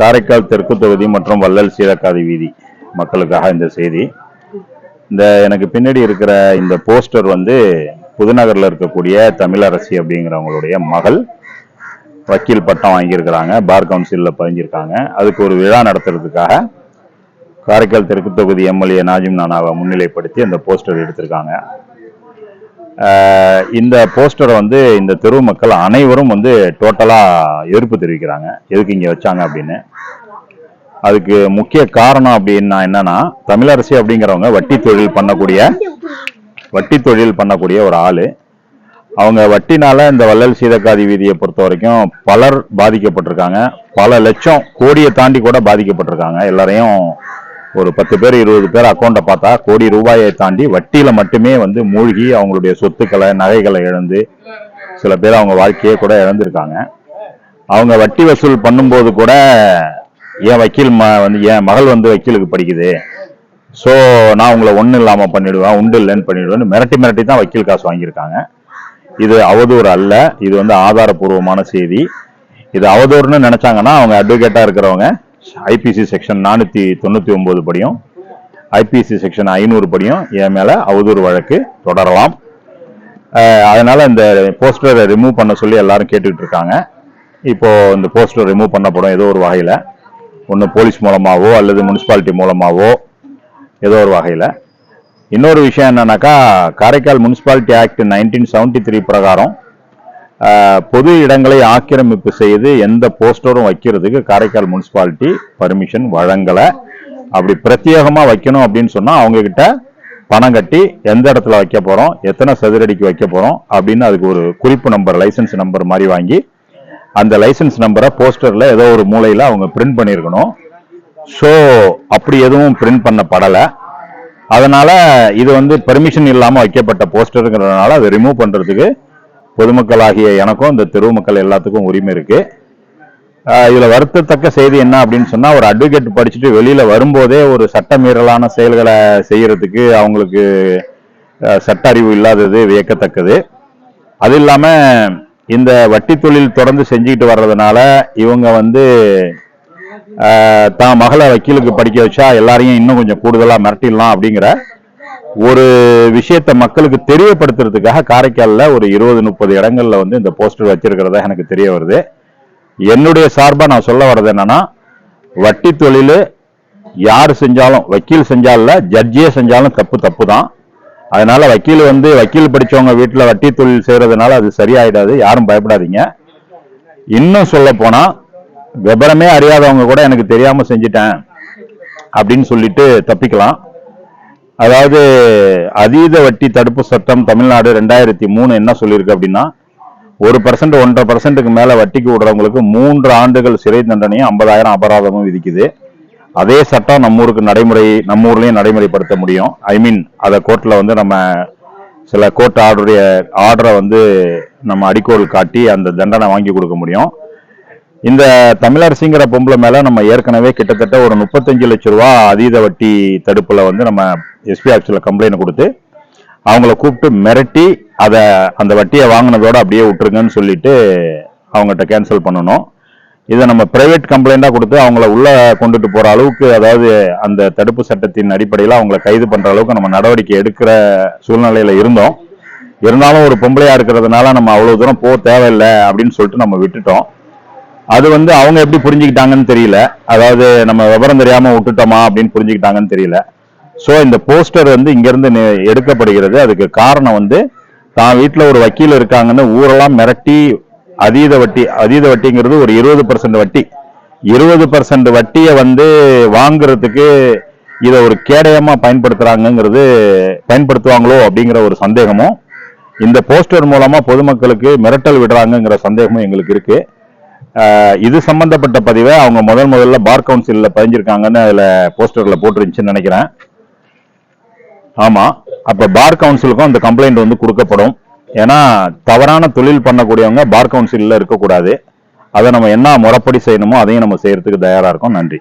காரைக்கால் தெற்கு தொகுதி மற்றும் வள்ளல் சீரக்காதி வீதி மக்களுக்காக இந்த செய்தி. இந்த எனக்கு பின்னாடி இருக்கிற இந்த போஸ்டர் வந்து புதுநகரில் இருக்கக்கூடிய தமிழரசி அப்படிங்கிறவங்களுடைய மகள் வக்கீல் பட்டம் வாங்கியிருக்கிறாங்க. பார் கவுன்சிலில் பதிஞ்சிருக்காங்க. அதுக்கு ஒரு விழா நடத்துறதுக்காக காரைக்கால் தெற்கு தொகுதி எம்எல்ஏ நாஜிம் நானாவை முன்னிலைப்படுத்தி அந்த போஸ்டர் எடுத்திருக்காங்க. இந்த போஸ்டரை வந்து இந்த தெரு மக்கள் அனைவரும் வந்து டோட்டலாக எதிர்ப்பு தெரிவிக்கிறாங்க எதுக்கு இங்கே வச்சாங்க அப்படின்னு. அதுக்கு முக்கிய காரணம் அப்படின்னா என்னன்னா தமிழரசி அப்படிங்கிறவங்க வட்டி தொழில் பண்ணக்கூடிய வட்டி தொழில் பண்ணக்கூடிய ஒரு ஆளு. அவங்க வட்டினால இந்த வள்ளல் சீதக்காதி வீதியை பொறுத்த வரைக்கும் பலர் பாதிக்கப்பட்டிருக்காங்க. பல லட்சம் கோடியை தாண்டி கூட பாதிக்கப்பட்டிருக்காங்க. எல்லாரையும் ஒரு பத்து பேர் இருபது பேர் அக்கௌண்ட்டை பார்த்தா கோடி ரூபாயை தாண்டி வட்டியில மட்டுமே வந்து மூழ்கி அவங்களுடைய சொத்துக்களை நகைகளை இழந்து சில பேர் அவங்க வாழ்க்கையே கூட இழந்திருக்காங்க. அவங்க வட்டி வசூல் பண்ணும்போது கூட என் வக்கீல் ம வந்து என் மகள் வந்து வக்கீலுக்கு படிக்குது. ஸோ நான் உங்களை ஒன்றும் இல்லாமல் பண்ணிடுவேன் உண்டு இல்லைன்னு பண்ணிடுவேன்னு மிரட்டி மிரட்டி தான் வக்கீல் காசு வாங்கியிருக்காங்க. இது அவதூறு அல்ல இது வந்து ஆதாரபூர்வமான செய்தி. இது அவதூறுன்னு நினைச்சாங்கன்னா அவங்க அட்வொகேட்டா இருக்கிறவங்க ஐபிசி செக்ஷன் நானூற்றி தொண்ணூற்றி ஒம்பது படியும். ஐபிசி செக்ஷன் ஐநூறு படியும். என் மேலே அவதூறு வழக்கு தொடரலாம். அதனால் இந்த போஸ்டரை ரிமூவ் பண்ண சொல்லி எல்லாரும் கேட்டுக்கிட்டு இருக்காங்க. இப்போது இந்த போஸ்டர் ரிமூவ் பண்ணப்படும் ஏதோ ஒரு வகையில். ஒன்று போலீஸ் மூலமாகவோ அல்லது முனிசிபாலிட்டி மூலமாகவோ ஏதோ ஒரு வகையில். இன்னொரு விஷயம் என்னன்னாக்கா Karaikal municipality act nineteen seventy three பிரகாரம் பொது இடங்களை ஆக்கிரமிப்பு செய்து எந்த போஸ்டரும் வைக்கிறதுக்கு காரைக்கால் முனிசிபாலிட்டி பர்மிஷன் வழங்கலை. அப்படி பிரத்யேகமாக வைக்கணும் அப்படின்னு சொன்னால் அவங்கக்கிட்ட பணம் கட்டி எந்த இடத்துல வைக்க போகிறோம் எத்தனை சதுரடிக்கு வைக்க போகிறோம் அப்படின்னு அதுக்கு ஒரு குறிப்பு நம்பர் லைசன்ஸ் நம்பர் மாதிரி வாங்கி அந்த லைசன்ஸ் நம்பரை போஸ்டரில் ஏதோ ஒரு மூலையில் அவங்க பிரிண்ட் பண்ணியிருக்கணும் ஸோ அப்படி எதுவும் பிரிண்ட் பண்ணப்படலை. அதனால் இது வந்து பெர்மிஷன் இல்லாமல் வைக்கப்பட்ட போஸ்டருங்கிறதுனால அதை ரிமூவ் பண்ணுறதுக்கு பொதுமக்களாகிய எனக்கும் இந்த தெருவு மக்கள் எல்லாத்துக்கும் உரிமை இருக்கு. இதில் இதுல வருத்தத்தக்க செய்தி என்ன அப்படின்னு சொன்னா ஒரு அட்வொகேட் படிச்சுட்டு வெளியில வரும்போதே ஒரு சட்டமீறலான செயல்களை செய்யறதுக்கு அவங்களுக்கு சட்ட அறிவு இல்லாதது வியக்கத்தக்கது. அது இல்லாம இந்த வட்டி தொழில் தொடர்ந்து செஞ்சுக்கிட்டு வர்றதுனால இவங்க வந்து தான் மகளை வக்கீலுக்கு படிக்க வச்சா எல்லாரையும் இன்னும் கொஞ்சம் கூடுதலா மிரட்டிடலாம் அப்படிங்கிற ஒரு விஷயத்தை மக்களுக்கு தெரியப்படுத்துறதுக்காக காரைக்காலில் ஒரு இருபது முப்பது இடங்கள்ல வந்து இந்த போஸ்டர் வச்சிருக்கிறதா எனக்கு தெரிய வருது. என்னுடைய சார்பாக நான் சொல்ல வர்றது என்னன்னா வட்டி தொழில் யார் செஞ்சாலும் வக்கீல் செஞ்சால ஜட்ஜியே செஞ்சாலும் தப்பு தப்பு தான் அதனால வக்கீல் வந்து வக்கீல் படித்தவங்க வீட்டில் வட்டி தொழில் செய்கிறதுனால அது சரியாயிடாது யாரும் பயப்படாதீங்க. இன்னும் சொல்ல போனால் விபரமே அறியாதவங்க கூட எனக்கு தெரியாமல் செஞ்சிட்டேன் அப்படின்னு சொல்லிட்டு தப்பிக்கலாம். அதாவது அதீத வட்டி தடுப்பு சட்டம் தமிழ்நாடு ரெண்டாயிரத்தி மூணு என்ன சொல்லியிருக்கு அப்படின்னா ஒரு பர்சன்ட் ஒன்றரை பர்சன்ட்டுக்கு மேலே வட்டிக்கு விடுறவங்களுக்கு மூன்று ஆண்டுகள் சிறை தண்டனையும் ஐம்பதாயிரம் அபராதமும் விதிக்குது. அதே சட்டம் நம்ம ஊருக்கு நடைமுறை நம்ம ஊர்லேயும் நடைமுறைப்படுத்த முடியும். ஐ மீன் அதை கோர்ட்டில் வந்து நம்ம சில கோர்ட் ஆர்டருடைய ஆர்டரை வந்து நம்ம அடிக்கோல் காட்டி அந்த தண்டனை வாங்கி கொடுக்க முடியும். இந்த தமிழரசிங்கிற பொம்பளை மேலே நம்ம ஏற்கனவே கிட்டத்தட்ட ஒரு முப்பத்தஞ்சு லட்ச ரூபா அதீத வட்டி தடுப்பில் வந்து நம்ம எஸ்பி ஆஃபீஸில் கம்ப்ளைண்ட் கொடுத்து அவங்கள கூப்பிட்டு மிரட்டி அதை அந்த வட்டியை வாங்கினதோட அப்படியே விட்டுருங்கன்னு சொல்லிட்டு அவங்ககிட்ட கேன்சல் பண்ணணும். இதை நம்ம பிரைவேட் கம்ப்ளைண்ட்டாக கொடுத்து அவங்கள உள்ளே கொண்டுட்டு போகிற அளவுக்கு அதாவது அந்த தடுப்பு சட்டத்தின் அடிப்படையில் அவங்கள கைது பண்ணுற அளவுக்கு நம்ம நடவடிக்கை எடுக்கிற சூழ்நிலையில் இருந்தோம். இருந்தாலும் ஒரு பொம்பளையாக இருக்கிறதுனால நம்ம அவ்வளோ தூரம் போக தேவையில்லை அப்படின்னு சொல்லிட்டு நம்ம விட்டுட்டோம். அது வந்து அவங்க எப்படி புரிஞ்சுக்கிட்டாங்கன்னு தெரியல. அதாவது நம்ம விவரம் தெரியாமல் விட்டுட்டோமா அப்படின்னு புரிஞ்சுக்கிட்டாங்கன்னு தெரியல. ஸோ இந்த போஸ்டர் வந்து இங்கேருந்து எடுக்கப்படுகிறது. அதுக்கு காரணம் வந்து தான் வீட்டில் ஒரு வக்கீல் இருக்காங்கன்னு ஊரெல்லாம் மிரட்டி அதீத வட்டி அதீத வட்டிங்கிறது ஒரு இருபது பர்சன்ட் வட்டி. இருபது பர்சன்ட் வட்டியை வந்து வாங்குறதுக்கு இதை ஒரு கேடயமாக பயன்படுத்துகிறாங்கங்கிறது பயன்படுத்துவாங்களோ அப்படிங்கிற ஒரு சந்தேகமும் இந்த போஸ்டர் மூலமாக பொதுமக்களுக்கு மிரட்டல் விடுறாங்கங்கிற சந்தேகமும் எங்களுக்கு இருக்குது இது சம்பந்தப்பட்ட பதிவை அவங்க முதல் முதல்ல பார் கவுன்சிலில் பதிஞ்சிருக்காங்கன்னு அதில் போஸ்டரில் போட்டுருந்துச்சுன்னு நினைக்கிறேன். ஆமா. அப்ப பார் கவுன்சிலுக்கும் அந்த கம்ப்ளைண்ட் வந்து கொடுக்கப்படும். ஏன்னா தவறான தொழில் பண்ணக்கூடியவங்க பார் கவுன்சில்ல இருக்கக்கூடாது. அதை நம்ம என்ன முறைப்படி செய்யணுமோ அதையும் நம்ம செய்யறதுக்கு தயாரா இருக்கோம். நன்றி.